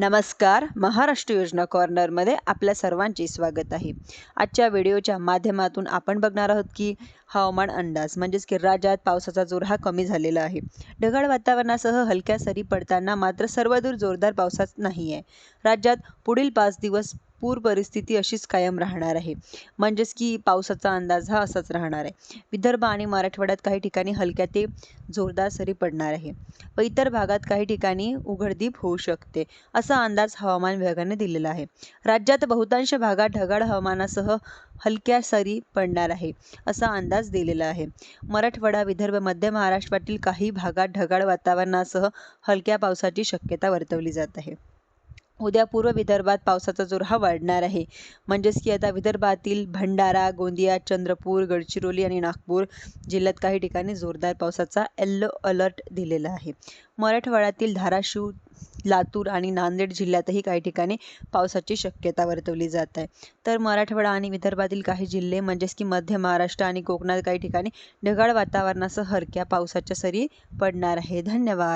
नमस्कार महाराष्ट्र योजना कॉर्नरमध्ये आपल्या सर्वांचे स्वागत आहे. आजच्या व्हिडिओच्या माध्यमातून आपण बघणार आहोत की हवामान अंदाज म्हणजेच की राज्यात पावसाचा जोर हा कमी झालेला आहे. ढगाळ वातावरणासह हलक्या सरी पडताना मात्र सर्वदूर जोरदार पावसाच नाही आहे राज्यात पुढील पाच दिवस पूर परिस्थिती अशीच कायम राहणार आहे. म्हणजेच की पावसाचा अंदाज हा असाच राहणार आहे. विदर्भ आणि मराठवाड्यात काही ठिकाणी हलक्या ते जोरदार सरी पडणार आहे. व इतर भागात काही ठिकाणी उघडदीप होऊ शकते असा अंदाज हवामान विभागाने दिलेला आहे. राज्यात बहुतांश भागात ढगाळ हवामानासह हलक्या सरी पडणार आहे असा अंदाज दिलेला आहे. मराठवाडा विदर्भ मध्य महाराष्ट्रातील काही भागात ढगाळ वातावरणासह हलक्या पावसाची शक्यता वर्तवली जात आहे. उद्या पूर्व विदर्भात पावसाचा जोर हा वाढणार आहे. म्हणजेच की आता विदर्भातील भंडारा गोंदिया चंद्रपूर गडचिरोली आणि नागपूर जिल्ह्यात काही ठिकाणी जोरदार पावसाचा येल्लो अलर्ट दिलेला आहे. मराठवाड्यातील धाराशिव लातूर आणि नांदेड जिल्ह्यातही काही ठिकाणी पावसाची शक्यता वर्तवली जात आहे. तर मराठवाडा आणि विदर्भातील काही जिल्हे म्हणजेच की मध्य महाराष्ट्र आणि कोकणात काही ठिकाणी ढगाळ वातावरणासह हलक्या पावसाच्या सरी पडणार आहे. धन्यवाद.